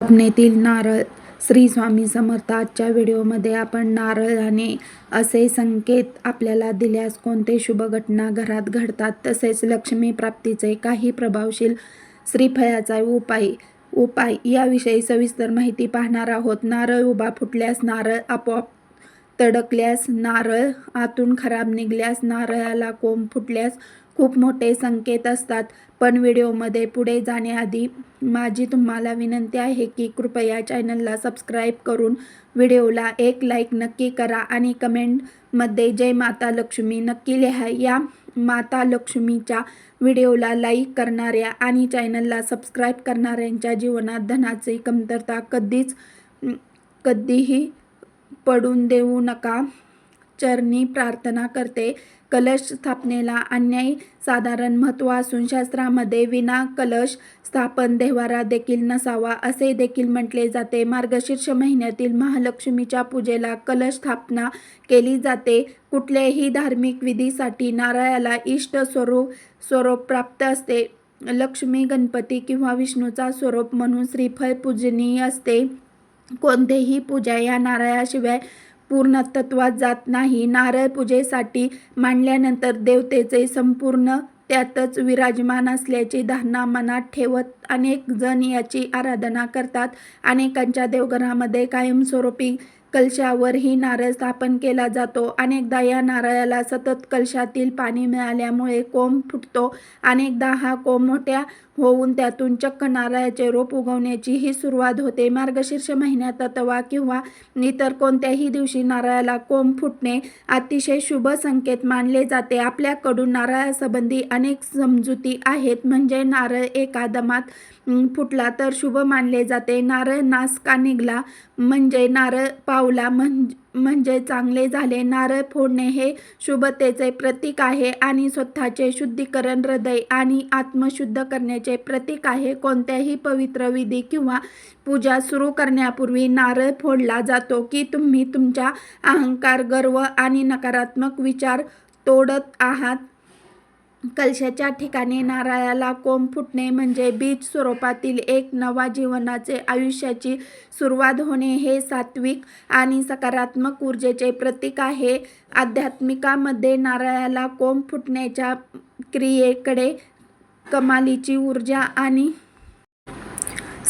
स्वप्नेतील नारळ श्री स्वामी समर्थ आजच्या व्हिडिओमध्ये आपण नारळाने असे संकेत आपल्याला दिल्यास कोणते शुभ घटना घरात घडतात तसेच लक्ष्मी प्राप्तीचे काही प्रभावशील श्रीफळाचा उपाय उपाय याविषयी सविस्तर माहिती पाहणार आहोत. नारळ उभा फुटल्यास नारळ आपोआप तडकल्यास नारळ आतून खराब निघल्यास नारळाला कोंब फुटल्यास खूप मोठे संकेत असतात. पण व्हिडिओमध्ये पुढे जाण्याआधी माझी तुम्हाला विनंती आहे की कृपया चॅनलला सबस्क्राईब करून व्हिडिओला एक लाईक नक्की करा आणि कमेंटमध्ये जय माता लक्ष्मी नक्की लिहा. या माता लक्ष्मीच्या व्हिडिओला लाईक करणाऱ्या आणि चॅनलला सबस्क्राईब करणाऱ्यांच्या जीवनात धनाची कमतरता कधीच कधीही पडून देऊ नका. चरणी प्रार्थना करते. कलश स्थापनेला अन्याय साधारण महत्त्व असून शास्त्रामध्ये विना कलश स्थापन देवारा देखील नसावा असे देखील म्हटले जाते. मार्गशीर्ष महिन्यातील महालक्ष्मीच्या पूजेला कलश स्थापना केली जाते. कुठल्याही धार्मिक विधीसाठी नारळाला इष्ट स्वरूप स्वरूप प्राप्त असते. लक्ष्मी गणपती किंवा विष्णूचा स्वरूप म्हणून श्रीफळ पूजनीय असते. कोणतेही पूजा या नारळाशिवाय पूर्णतत्वात जात नाही. नारळ पूजेसाठी मांडल्यानंतर देवतेचे संपूर्ण त्यातच विराजमान असल्याची धारणा मनात ठेवत अनेक जण याची आराधना करतात. अनेकांच्या देवघरामध्ये कायमस्वरूपी कलशावरही नारळ स्थापन केला जातो. अनेकदा या नारळाला सतत कलशातील पाणी मिळाल्यामुळे कोंब फुटतो. अनेकदा हा कोंब मोठ्या होऊन त्यातून चक्क नारळाचे रोप उगवण्याचीही सुरुवात होते. मार्गशीर्ष महिन्यात अथवा किंवा इतर कोणत्याही दिवशी नारळाला कोंब फुटणे अतिशय शुभ संकेत मानले जाते. आपल्याकडून नारळासंबंधी अनेक समजुती आहेत. म्हणजे नारळ एका दमात फुटला तर शुभ मानले जाते. नारळ नास का निघला? म्हणजे नारळ पावला म्हणजे चांगले झाले. नारळ फोडणे हे शुभतेचे प्रतीक आहे आणि स्वतःचे शुद्धीकरण हृदय आणि आत्मशुद्ध करण्याचे प्रतीक आहे. कोणत्याही पवित्र विधी किंवा पूजा सुरू करण्यापूर्वी नारळ फोडला जातो की तुम्ही तुमच्या अहंकार गर्व आणि नकारात्मक विचार तोडत आहात. कलशाच्या ठिकाणी नारळाला कोंब फुटणे म्हणजे बीज स्वरूपातील एक नवा जीवनाचे आयुष्याची सुरुवात होणे हे सात्विक आणि सकारात्मक ऊर्जेचे प्रतीक आहे. आध्यात्मिकामध्ये नारळाला कोंब फुटण्याच्या क्रियेकडे कमालीची ऊर्जा आणि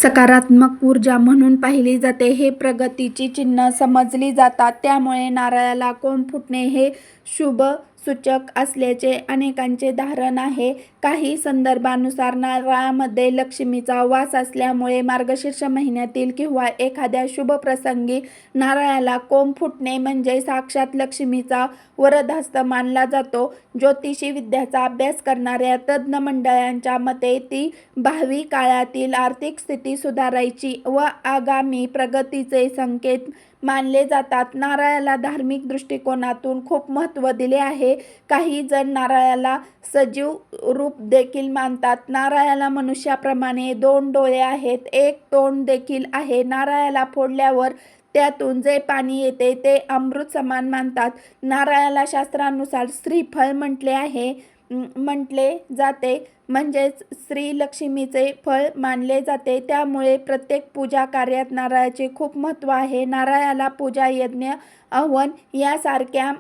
सकारात्मक ऊर्जा म्हणून पाहिली जाते. हे प्रगतीची चिन्ह समजली जातात. त्यामुळे नारळाला कोंब फुटणे हे शुभ सूचक असल्याचे अनेकांचे धारण आहे. काही संदर्भानुसार नारळामध्ये लक्ष्मीचा वास असल्यामुळे मार्गशीर्ष महिन्यातील किंवा एखाद्या शुभ प्रसंगी नारळाला कोंब फुटणे म्हणजे साक्षात लक्ष्मीचा वरदहस्त मानला जातो. ज्योतिषी विद्याचा अभ्यास करणाऱ्या तज्ज्ञ मंडळांच्या मते ती भावी काळातील आर्थिक स्थिती सुधारायची व आगामी प्रगतीचे संकेत मानले जातात. नारळाला धार्मिक दृष्टिकोनातून खूप महत्त्व दिले आहे. काही जण नारळाला सजीव रूप देखील मानतात. नारळाला मनुष्याप्रमाणे दोन डोळे आहेत. एक तोंड देखील आहे. नारळाला फोडल्यावर त्यातून जे पाणी येते ते अमृत समान मानतात. नारळाला शास्त्रानुसार श्रीफळ म्हटले आहे म्हटले जाते. म्हणजेच श्री लक्ष्मीचे फळ मानले जाते. त्यामुळे प्रत्येक पूजा कार्यात नारळाचे खूप महत्त्व आहे. नारळाला पूजा यज्ञ आव्हान यासारख्या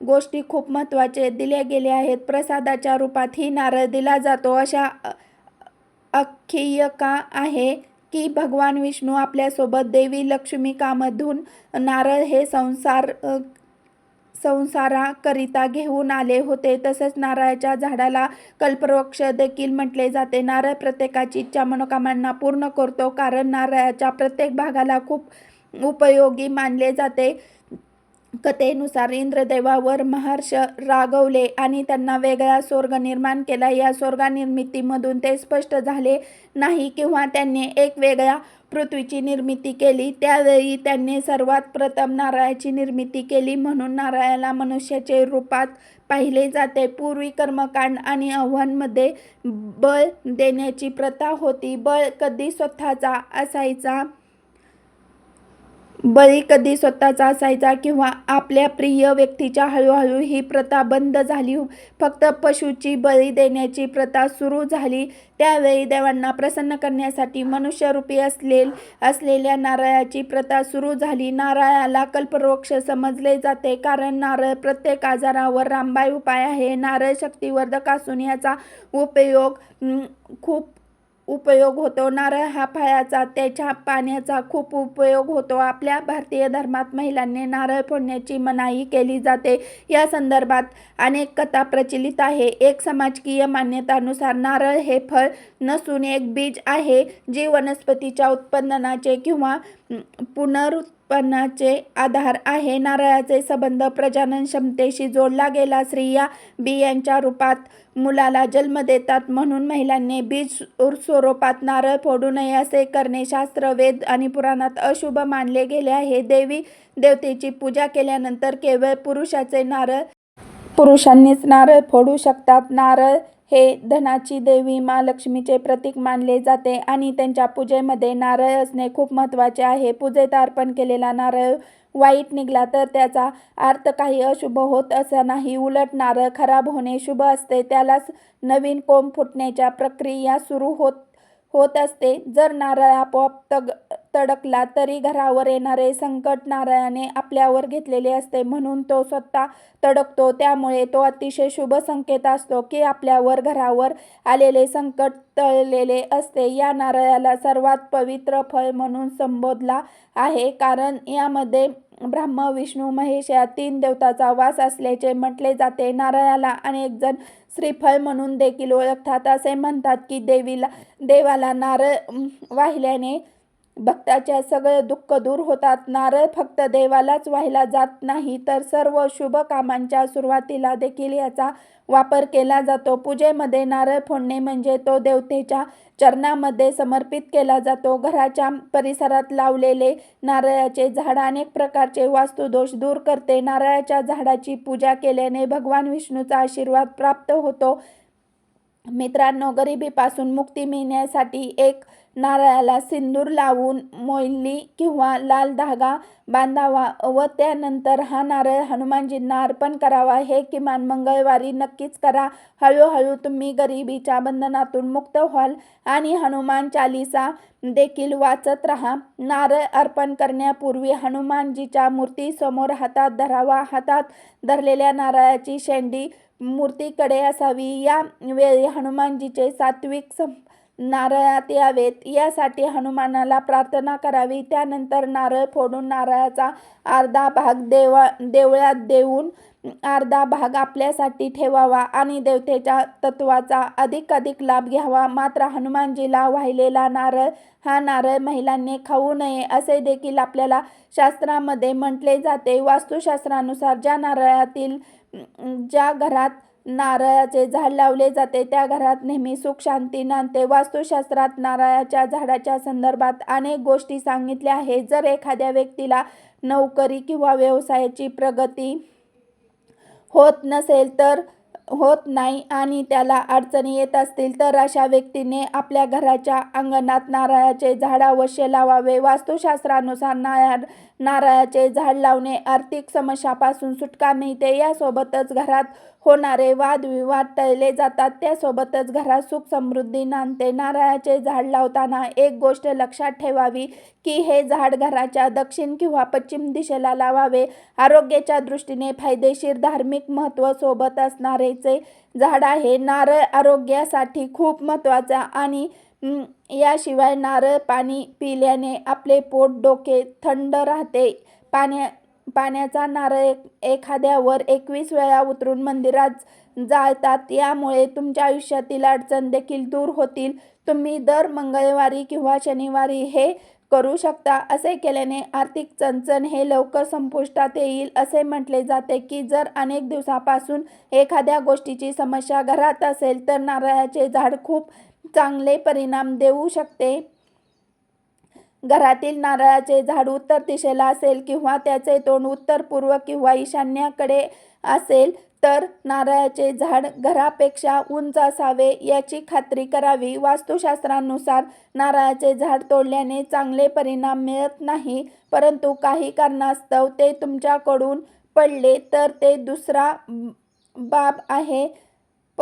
गोष्टी खूप महत्त्वाचे दिल्या गेले आहेत. प्रसादाच्या रूपातही नारळ दिला जातो. अशा आख्यायिका आहे. की भगवान विष्णू आपल्यासोबत देवी लक्ष्मीकामधून नारळ हे संसार संसाराकरिता घेऊन आले होते. तसेच नारळाच्या झाडाला कल्पवृक्ष देखील म्हटले जाते. नारळ प्रत्येकाची इच्छा मनोकामना पूर्ण करतो कारण नारळाच्या प्रत्येक भागाला खूप उपयोगी मानले जाते. कथेनुसार इंद्रदेवावर महर्ष रागवले आणि त्यांना वेगळा स्वर्ग निर्माण केला. या स्वर्गानिर्मितीमधून ते स्पष्ट झाले नाही किंवा त्यांनी एक वेगळ्या पृथ्वीची निर्मिती केली. त्यावेळी त्यांनी सर्वात प्रथम नारळाची निर्मिती केली म्हणून नारळाला मनुष्याचे रूपात पाहिले जाते. पूर्वी कर्मकांड आणि आव्हानमध्ये बळ देण्याची प्रथा होती. बळ कधी स्वतःचा असायचा? बळी कधी स्वतःचा असायचा किंवा आपल्या प्रिय व्यक्तीच्या हळूहळू ही प्रथा बंद झाली. फक्त पशुची बळी देण्याची प्रथा सुरू झाली. त्यावेळी देवांना प्रसन्न करण्यासाठी मनुष्यरूपी असले असलेल्या नारळाची प्रथा सुरू झाली. नारळाला कल्पवृक्ष समजले जाते कारण नारळ प्रत्येक आजारावर रामबाई उपाय आहे. नारळ शक्तिवर्धक असून याचा उपयोग खूप उपयोग होतो. नारळ हा फळाचा त्याच्या पाण्याचा खूप उपयोग होतो. आपल्या भारतीय धर्मात महिलांनी नारळ फोडण्याची मनाई केली जाते. या संदर्भात अनेक कथा प्रचलित आहे. एक समाजकीय मान्यतानुसार नारळ हे फळ नसून एक बीज आहे जी वनस्पतीच्या उत्पादनाचे किंवा अं, पुनरुत्पन्नाचे आधार आहे. नारळाचे संबंध प्रजनन क्षमतेशी जोडला गेला. स्त्रिया बियांच्या रूपात मुलाला जन्म देतात म्हणून महिलांनी बीज स्वरूपात नारळ फोडू नये असे करणे शास्त्र वेद आणि पुराणात अशुभ मानले गेले आहे. देवी देवतेची पूजा केल्यानंतर केवळ पुरुषाचे नारळ पुरुषांनीच नारळ फोडू शकतात. नारळ हे धनाची देवी महालक्ष्मीचे प्रतीक मानले जाते आणि त्यांच्या पूजेमध्ये नारळ असणे खूप महत्त्वाचे आहे. पूजेत अर्पण केलेला नारळ वाईट निघाला तर त्याचा अर्थ काही अशुभ होत असा नाही. उलट नारळ खराब होणे शुभ असते. त्यालाच नवीन कोंब फुटण्याच्या प्रक्रिया सुरू होत होत असते. जर नारळ आपोआप तग तडकला तरी घरावर येणारे संकट नारायणाने आपल्यावर घेतलेले असते. म्हणून तो स्वतः तडकतो. त्यामुळे तो अतिशय शुभ संकेत असतो की आपल्यावर घरावर आलेले संकट तळलेले असते. या नारळाला सर्वात पवित्र फळ म्हणून संबोधला आहे. कारण यामध्ये ब्रह्म विष्णू महेश या तीन देवताचा वास असल्याचे म्हटले जाते. नारळाला अनेक जण श्रीफळ म्हणून देखील ओळखतात. असे म्हणतात की देवीला देवाला नारळ वाहिल्याने भक्ताच्या सगळं दुःख दूर होतात. नारळ फक्त देवालाच वाहिला जात नाही तर सर्व शुभ कामांच्या सुरुवातीला देखील याचा वापर केला जातो. पूजेमध्ये नारळ फोडणे म्हणजे तो देवतेच्या चरणामध्ये समर्पित केला जातो. घराच्या परिसरात लावलेले नारळाचे झाड अनेक प्रकारचे वास्तुदोष दूर करते. नारळाच्या झाडाची पूजा केल्याने भगवान विष्णूचा आशीर्वाद प्राप्त होतो. मित्रांनो गरिबीपासून मुक्ती मिळण्यासाठी एक नारळाला सिंदूर लावून मोयली किंवा लाल धागा बांधावा व त्यानंतर हा नारळ हनुमानजींना अर्पण करावा. हे किमान मंगळवारी नक्कीच करा. हळूहळू तुम्ही गरिबीच्या बंधनातून मुक्त व्हाल आणि हनुमान चालिसा देखील वाचत राहा. नारळ अर्पण करण्यापूर्वी हनुमानजीच्या मूर्तीसमोर हातात धरावा. हातात धरलेल्या नारळाची शेंडी मूर्तीकडे असावी. या वेळी हनुमानजीचे सात्विक सं नारळात यावेत. यासाठी हनुमानाला प्रार्थना करावी. त्यानंतर नारळ फोडून नारळाचा अर्धा भाग देवा देवळात देऊन अर्धा भाग आपल्यासाठी ठेवावा आणि देवतेच्या तत्वाचा अधिकाधिक लाभ घ्यावा. मात्र हनुमानजीला वाहिलेला नारळ हा नारळ महिलांनी खाऊ नये असे देखील आपल्याला शास्त्रामध्ये म्हटले जाते. वास्तुशास्त्रानुसार ज्या नारळातील ज्या घरात नारळाचे झाड लावले जाते. त्या घरात नेहमी सुख शांती नांदते. वास्तुशास्त्रात नारळाच्या झाडाच्या संदर्भात अनेक गोष्टी सांगितल्या आहेत जर एखाद्या व्यक्तीला नोकरी किंवा व्यवसायाची प्रगती होत नसेल तर होत नाही आणि त्याला अडचणी येत असतील तर अशा व्यक्तीने आपल्या घराच्या अंगणात नारळाचे झाड अवश्य लावावे. वास्तुशास्त्रानुसार नारळ नारळाचे झाड लावणे आर्थिक समस्यापासून सुटका मिळते. यासोबतच घरात होणारे वादविवाद टळले जातात. त्यासोबतच घरात सुख समृद्धी नांदते. नारळाचे झाड लावताना एक गोष्ट लक्षात ठेवावी की हे झाड घराच्या दक्षिण किंवा पश्चिम दिशेला लावावे. आरोग्याच्या दृष्टीने फायदेशीर धार्मिक महत्त्व सोबत असणारेचे झाड आहे नारळ आरोग्यासाठी खूप महत्त्वाचा आणि याशिवाय नारळ पाणी पिल्याने आपले पोट डोके थंड राहते. पाण्या पाण्याचा नारळ एखाद्यावर एकवीस वेळा उतरून मंदिरात जाळतात. यामुळे तुमच्या आयुष्यातील अडचण देखील दूर होतील. तुम्ही दर मंगळवारी किंवा शनिवारी हे करू शकता. असे केल्याने आर्थिक चणचण हे लवकर संपुष्टात येईल. असे म्हटले जाते की जर अनेक दिवसापासून एखाद्या गोष्टीची समस्या घरात असेल तर नारळाचे झाड खूप चांगले परिणाम देऊ शकते. घरातील नारळाचे झाड उत्तर दिशेला असेल किंवा त्याचे तोंड उत्तर पूर्व किंवा ईशान्याकडे असेल तर नारळाचे झाड घरापेक्षा उंच असावे याची खात्री करावी. वास्तुशास्त्रानुसार नारळाचे झाड तोडल्याने चांगले परिणाम मिळत नाही परंतु काही कारणास्तव ते तुमच्याकडून पडले तर ते दुसरा बाब आहे.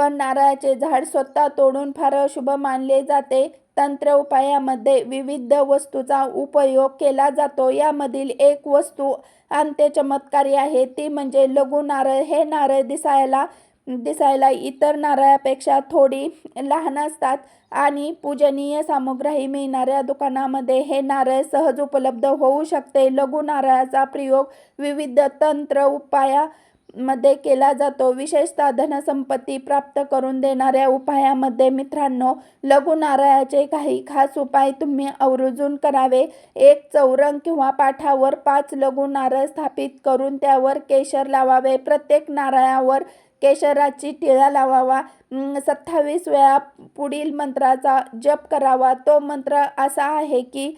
पण नारळाचे झाड स्वतः तोडून फार शुभ मानले जाते. तंत्र उपायामध्ये विविध वस्तूचा उपयोग केला जातो. यामधील एक वस्तू अंत्य चमत्कारी आहे. ती म्हणजे लघु नारळ. हे नारळ दिसायला दिसायला इतर नारळापेक्षा थोडी लहान असतात आणि पूजनीय सामग्री मिळणाऱ्या दुकानामध्ये हे नारळ सहज उपलब्ध होऊ शकते. लघु नारळाचा प्रयोग विविध तंत्र उपाया मध्ये केला जातो. विशेषतः धनसंपत्ती प्राप्त करून देणाऱ्या उपायामध्ये मित्रांनो लघु नारळाचे काही खास उपाय तुम्ही आवर्जून करावे. एक चौरंग किंवा पाठावर पाच लघु नारळ स्थापित करून त्यावर केशर लावावे. प्रत्येक नारळावर केशराची टिळा लावावा. सत्तावीस वेळा पुढील मंत्राचा जप करावा. तो मंत्र असा आहे की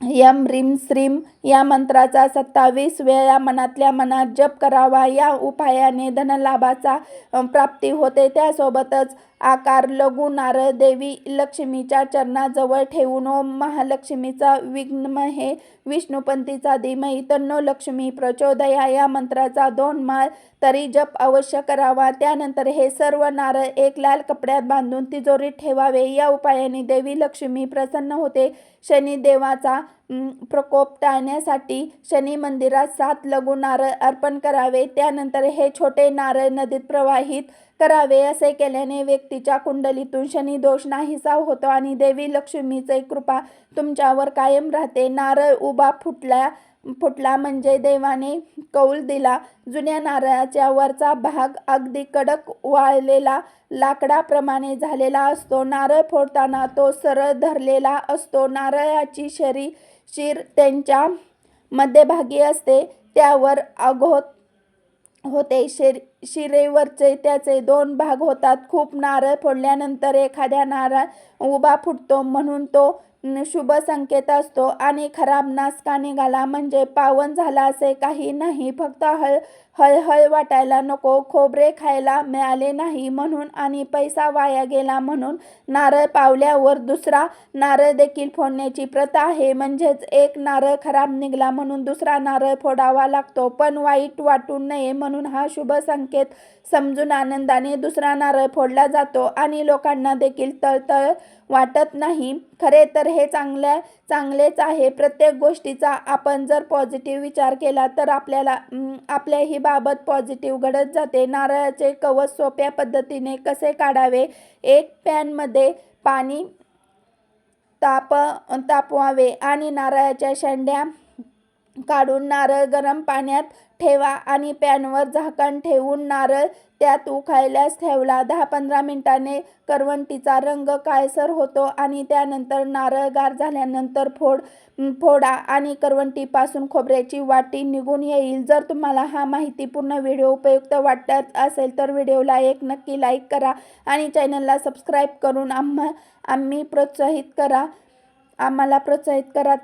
यम रीम श्रीम या मंत्राचा सत्तावीस वेळा मनातल्या मनात जप करावा. या उपायाने धनलाभाचा प्राप्ती होते. त्यासोबतच आकार लघु नारळ देवी लक्ष्मीच्या चरणाजवळ ठेवून ओम महालक्ष्मीचा विघ्न हे विष्णुपंथीचा धीमही तन्नो लक्ष्मी प्रचोदया या मंत्राचा दोन माळ तरी जप अवश्य करावा. त्यानंतर हे सर्व नारळ एक लाल कपड्यात बांधून तिजोरीत ठेवावे. या उपायाने देवी लक्ष्मी प्रसन्न होते. शनिदेवाचा प्रकोप टाळण्यासाठी शनी मंदिरात सात लघु नारळ अर्पण करावे. त्यानंतर हे छोटे नारळ नदीत प्रवाहित करावे असे केल्याने व्यक्तीच्या कुंडलीतून शनी दोष नाहीसा होतो आणि देवी लक्ष्मीचे कृपा तुमच्यावर कायम राहते. नारळ उभा फुटला फुटला म्हणजे देवाने कौल दिला. जुन्या नारळाच्या वरचा भाग अगदी कडक वाळलेला लाकडाप्रमाणे झालेला असतो. नारळ फोडताना तो सरळ धरलेला असतो. नारळाची शरी शिर त्यांच्या मध्यभागी असते. त्यावर अघोत होते. शिर शिरेवरचे त्याचे दोन भाग होतात. खूप नारळ फोडल्यानंतर एखाद्या नारळ उभा फुटतो म्हणून तो शुभ संकेत असतो. आणि खराब नास का निघाला म्हणजे पावन झाला असे काही नाही. फक्त हळ हळहळ वाटायला नको खोबरे खायला मिळाले नाही म्हणून आणि पैसा वाया गेला म्हणून नारळ पावल्यावर दुसरा नारळ देखील फोडण्याची प्रथा आहे. म्हणजेच एक नारळ खराब निघाला म्हणून दुसरा नारळ फोडावा लागतो. पण वाईट वाटू नये म्हणून हा शुभ संकेत समजून आनंदाने दुसरा नारळ फोडला जातो आणि लोकांना देखील तळतळ वाटत नाही. खरे तर हे चांगल्या चांगलेच आहे. प्रत्येक गोष्टीचा आपण जर पॉझिटिव्ह विचार केला तर आपल्याला आपल्याही बाबत पॉझिटिव्ह घडत जाते. नारळाचे कवच सोप्या पद्धतीने कसे काढावे? एक पॅनमध्ये पाणी ताप तापवावे आणि नारळाच्या शेंड्या काढून नारळ गरम पाण्यात ठेवा आणि पॅनवर झाकण ठेवून नारळ त्यात उखायल्यास ठेवला. दहा पंधरा मिनिटाने करवंटीचा रंग काळसर होतो आणि त्यानंतर नारळ गार झाल्यानंतर फोड फोडा आणि करवंटीपासून खोबऱ्याची वाटी निघून येईल. जर तुम्हाला हा माहितीपूर्ण व्हिडिओ उपयुक्त वाटत असेल तर व्हिडिओला एक नक्की लाईक करा आणि चॅनलला सबस्क्राईब करून आम्हा आम्ही प्रोत्साहित करा. आम्हाला प्रोत्साहित करा.